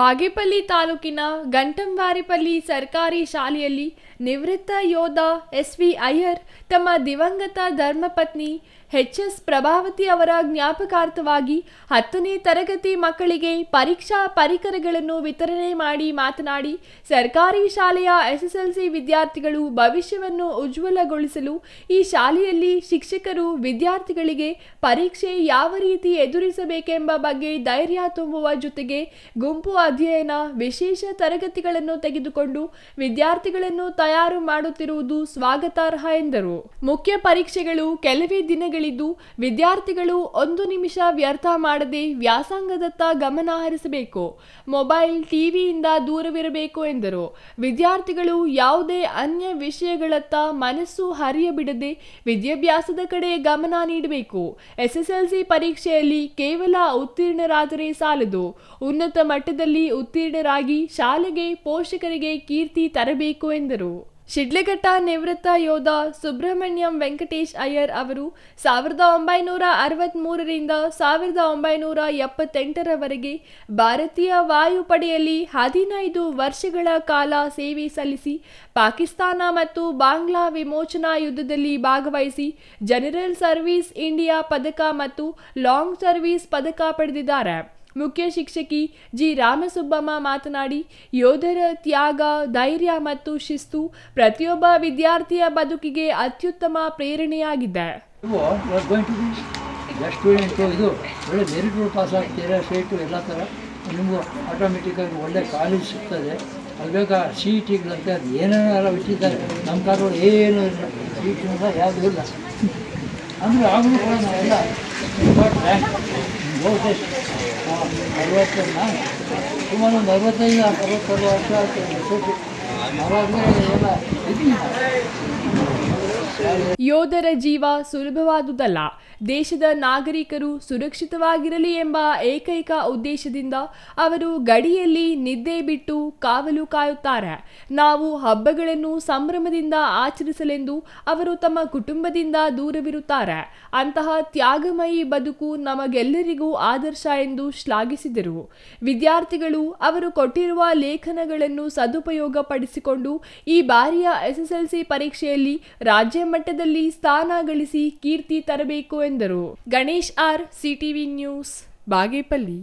ಬಾಗೇಪಲ್ಲಿ ತಾಲೂಕಿನ ಗಂಟಂವಾರಿಪಲ್ಲಿ ಸರ್ಕಾರಿ ಶಾಲೆಯಲ್ಲಿ ನಿವೃತ್ತ ಯೋಧ ಎಸ್ ವಿ ಅಯ್ಯರ್ ತಮ್ಮ ದಿವಂಗತ ಧರ್ಮಪತ್ನಿ ಎಚ್ ಎಸ್ ಪ್ರಭಾವತಿ ಅವರ ಜ್ಞಾಪಕಾರ್ಥವಾಗಿ ಹತ್ತನೇ ತರಗತಿ ಮಕ್ಕಳಿಗೆ ಪರೀಕ್ಷಾ ಪರಿಕರಗಳನ್ನು ವಿತರಣೆ ಮಾಡಿ ಮಾತನಾಡಿ, ಸರ್ಕಾರಿ ಶಾಲೆಯ ಎಸ್ಎಸ್ಎಲ್ಸಿ ವಿದ್ಯಾರ್ಥಿಗಳು ಭವಿಷ್ಯವನ್ನು ಉಜ್ವಲಗೊಳಿಸಲು ಈ ಶಾಲೆಯಲ್ಲಿ ಶಿಕ್ಷಕರು ವಿದ್ಯಾರ್ಥಿಗಳಿಗೆ ಪರೀಕ್ಷೆ ಯಾವ ರೀತಿ ಎದುರಿಸಬೇಕೆಂಬ ಬಗ್ಗೆ ಧೈರ್ಯ ತುಂಬುವ ಜೊತೆಗೆ ಗುಂಪು ಅಧ್ಯಯನ, ವಿಶೇಷ ತರಗತಿಗಳನ್ನು ತೆಗೆದುಕೊಂಡು ವಿದ್ಯಾರ್ಥಿಗಳನ್ನು ತಯಾರು ಮಾಡುತ್ತಿರುವುದು ಸ್ವಾಗತಾರ್ಹ ಎಂದರು. ಮುಖ್ಯ ಪರೀಕ್ಷೆಗಳು ಕೆಲವೇ ದಿನಗಳಿದ್ದು ವಿದ್ಯಾರ್ಥಿಗಳು ಒಂದು ನಿಮಿಷ ವ್ಯರ್ಥ ಮಾಡದೆ ವ್ಯಾಸಂಗದತ್ತ ಗಮನ ಹರಿಸಬೇಕು. ಮೊಬೈಲ್, ಟಿವಿಯಿಂದ ದೂರವಿರಬೇಕು ಎಂದರು. ವಿದ್ಯಾರ್ಥಿಗಳು ಯಾವುದೇ ಅನ್ಯ ವಿಷಯಗಳತ್ತ ಮನಸ್ಸು ಹರಿಯಬಿಡದೆ ವಿದ್ಯಾಭ್ಯಾಸದ ಕಡೆ ಗಮನ ನೀಡಬೇಕು. ಎಸ್ಎಸ್ಎಲ್ಸಿ ಪರೀಕ್ಷೆಯಲ್ಲಿ ಕೇವಲ ಉತ್ತೀರ್ಣರಾದರೆ ಸಾಲದು. ಉನ್ನತ ಮಟ್ಟದಲ್ಲಿ ಉತ್ತೀರ್ಣರಾಗಿ ಶಾಲೆಗೆ ಪೋಷಕರಿಗೆ ಕೀರ್ತಿ ತರಬೇಕು ಎಂದರು. ಶಿಡ್ಲಘಟ್ಟ ನಿವೃತ್ತ ಯೋಧ ಸುಬ್ರಹ್ಮಣ್ಯಂ ವೆಂಕಟೇಶ್ ಅಯ್ಯರ್ ಅವರು ಸಾವಿರದ ಒಂಬೈನೂರ ಅರವತ್ತ್ಮೂರರಿಂದ ಸಾವಿರದ ಒಂಬೈನೂರ ಎಪ್ಪತ್ತೆಂಟರವರೆಗೆ ಭಾರತೀಯ ವಾಯುಪಡೆಯಲ್ಲಿ ಹದಿನೈದು ವರ್ಷಗಳ ಕಾಲ ಸೇವೆ ಸಲ್ಲಿಸಿ, ಪಾಕಿಸ್ತಾನ ಮತ್ತು ಬಾಂಗ್ಲಾ ವಿಮೋಚನಾ ಯುದ್ಧದಲ್ಲಿ ಭಾಗವಹಿಸಿ, ಜನರಲ್ ಸರ್ವಿಸ್ ಇಂಡಿಯಾ ಪದಕ ಮತ್ತು ಲಾಂಗ್ ಸರ್ವಿಸ್ ಪದಕ ಪಡೆದಿದ್ದಾರೆ. ಮುಖ್ಯ ಶಿಕ್ಷಕಿ ಜಿ ರಾಮಸುಬ್ಬಮ್ಮ ಮಾತನಾಡಿ, ಯೋಧರ ತ್ಯಾಗ, ಧೈರ್ಯ ಮತ್ತು ಶಿಸ್ತು ಪ್ರತಿಯೊಬ್ಬ ವಿದ್ಯಾರ್ಥಿಯ ಬದುಕಿಗೆ ಅತ್ಯುತ್ತಮ ಪ್ರೇರಣೆಯಾಗಿದೆ. ಇದು. ಒಳ್ಳೆ ಮೆರಿಟ್ ಪಾಸ್ ಆಗ್ತೀರಾ ಸ್ಟೇಟು ಎಲ್ಲ ಥರ ನಿಮಗೂ ಆಟೋಮೆಟಿಕ್ಕಾಗಿ ಒಳ್ಳೆ ಕಾಲೇಜ್ ಸಿಗ್ತದೆ. ಅಲ್ಲಿ ಬೇಕಾ ಸಿ ಇ ಟಿಗಳಂತ ಅದು ಏನೇನೆಲ್ಲ ಬಿಟ್ಟಿದ್ದಾರೆ. ನಮ್ಮ ಕಾಲಗಳು ಏನೂ ಇಲ್ಲ. ಸಿ ಇ ಟಿನಿಂದ ಯಾವುದೂ ಇಲ್ಲ. ಅಂದರೆ ಆಗಲೂ ಕೂಡ ನಾವೆಲ್ಲ ರ್ಯಾಂಕ್ ಬಹುತೇಕ ಅರವತ್ತನ್ನ ಸುಮಾರು ಒಂದು ಅರವತ್ತೈದು ಅರವತ್ತಾರು ವರ್ಷ ಆಯ್ತು ಅವಾಗಲೇ ಎಲ್ಲ ಇದ್ದೀನಿ ಯೋಧರ ಜೀವ ಸುಲಭವಾದುದಲ್ಲ. ದೇಶದ ನಾಗರಿಕರು ಸುರಕ್ಷಿತವಾಗಿರಲಿ ಎಂಬ ಏಕೈಕ ಉದ್ದೇಶದಿಂದ ಅವರು ಗಡಿಯಲ್ಲಿ ನಿದ್ದೆ ಬಿಟ್ಟು ಕಾವಲು ಕಾಯುತ್ತಾರೆ. ನಾವು ಹಬ್ಬಗಳನ್ನು ಸಂಭ್ರಮದಿಂದ ಆಚರಿಸಲೆಂದು ಅವರು ತಮ್ಮ ಕುಟುಂಬದಿಂದ ದೂರವಿರುತ್ತಾರೆ. ಅಂತಹ ತ್ಯಾಗಮಯಿ ಬದುಕು ನಮಗೆಲ್ಲರಿಗೂ ಆದರ್ಶ ಎಂದು ಶ್ಲಾಘಿಸಿದರು. ವಿದ್ಯಾರ್ಥಿಗಳು ಅವರು ಕೊಟ್ಟಿರುವ ಲೇಖನಗಳನ್ನು ಸದುಪಯೋಗಪಡಿಸಿಕೊಂಡು ಈ ಬಾರಿಯ ಎಸ್ಎಸ್ಎಲ್ಸಿ ಪರೀಕ್ಷೆಯಲ್ಲಿ ರಾಜ್ಯ ಮಟ್ಟದಲ್ಲಿ ಸ್ಥಾನ ಗಳಿಸಿ ಕೀರ್ತಿ ತರಬೇಕು ಎಂದರು. Ganesh R CTV news Bagepalli.